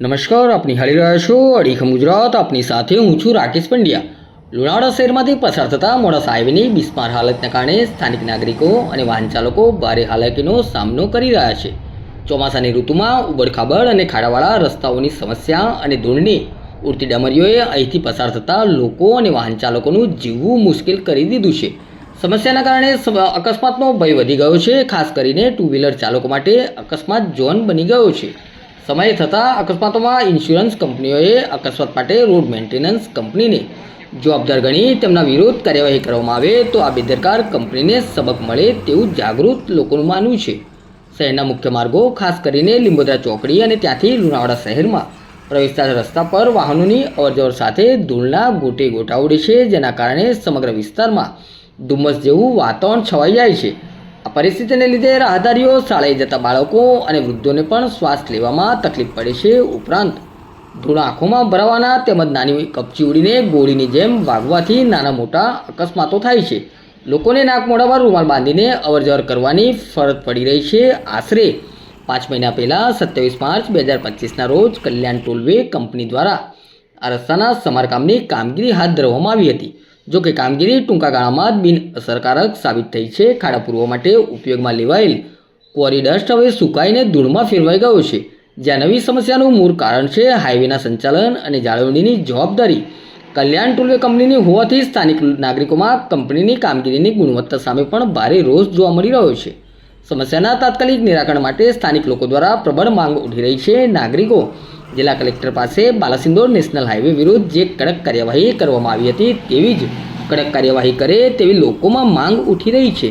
નમસ્કાર, આપની હાલી રહ્યા છો અડીખમ ગુજરાત, આપની સાથે હું છું રાકેશ પંડ્યા. લુણાવાડા શહેરમાંથી પસાર થતા મોડાસા હાઈવેની બિસ્માર હાલતના કારણે સ્થાનિક નાગરિકો અને વાહન ચાલકો ભારે હાલાકીનો સામનો કરી રહ્યા છે. ચોમાસાની ઋતુમાં ઉબડખાબડ અને ખાડાવાળા રસ્તાઓની સમસ્યા અને ધૂળની ઉડતી ડમરીઓએ અહીંથી પસાર થતા લોકો અને વાહન ચાલકોનું જીવવું મુશ્કેલ કરી દીધું છે. સમસ્યાના કારણે અકસ્માતનો ભય વધી ગયો છે, ખાસ કરીને ટુ વ્હીલર ચાલકો માટે અકસ્માત ઝોન બની ગયો છે. સમય થતાં અકસ્માતોમાં ઇન્સ્યોરન્સ કંપનીઓએ અકસ્માત માટે રોડ મેન્ટેનન્સ કંપનીને જવાબદાર ગણી તેમના વિરુદ્ધ કાર્યવાહી કરવામાં આવે તો આ બેદરકાર કંપનીને સબક મળે તેવું જાગૃત લોકોનું માનવું છે. શહેરના મુખ્ય માર્ગો, ખાસ કરીને લીંબોદરા ચોકડી અને ત્યાંથી લુણાવાડા શહેરમાં, પ્રવેશતા રસ્તા પર વાહનોની અવરજવર સાથે ધૂળના ગોટે ગોટા ઉડે છે, જેના કારણે સમગ્ર વિસ્તારમાં ધુમ્મસ જેવું વાતાવરણ છવાઈ જાય છે. આ પરિસ્થિતિને લીધે રાહદારીઓ શાળાએ જતા બાળકો અને વૃદ્ધોને પણ શ્વાસ લેવામાં તકલીફ પડે છે ઉપરાંત ધૂળ આંખોમાં ભરાવાના તેમજ નાની કપચી ઉડીને ગોળીની જેમ વાગવાથી નાના મોટા અકસ્માતો થાય છે. લોકોને નાક મોડા પર રૂમાલ બાંધીને અવરજવર કરવાની ફરજ પડી રહી છે. આશરે પાંચ મહિના પહેલાં સત્યાવીસ માર્ચ બે હજાર પચીસના રોજ કલ્યાણ ટોલવે કંપની દ્વારા આ રસ્તાના સમારકામની કામગીરી હાથ ધરવામાં આવી હતી. જો કે કામગીરી ટૂંકા ગાળામાં બિનઅસરકારક સાબિત થઈ છે. ખાડા પૂરવા માટે ઉપયોગમાં લેવાયેલ ક્વોરી ડસ્ટ હવે સુકાઈને ધૂળમાં ફેરવાઈ ગયો છે. જ્યાં નવી સમસ્યાનું મૂળ કારણ છે હાઈવેના સંચાલન અને જાળવણીની જવાબદારી. કલ્યાણ ટોલવે કંપનીની હોવાથી સ્થાનિક નાગરિકોમાં કંપનીની કામગીરીની ગુણવત્તા સામે પણ ભારે રોષ જોવા મળી રહ્યો છે. સમસ્યાના તાત્કાલિક નિરાકરણ માટે સ્થાનિક લોકો દ્વારા પ્રબળ માંગ ઉઠી રહી છે. નાગરિકો જિલ્લા કલેક્ટર પાસે બાલાસિંદોર નેશનલ હાઈવે વિરુદ્ધ જે કડક કાર્યવાહી કરવામાં આવી હતી તેવી જ કડક કાર્યવાહી કરે તેવી લોકોમાં માંગ ઉઠી રહી છે.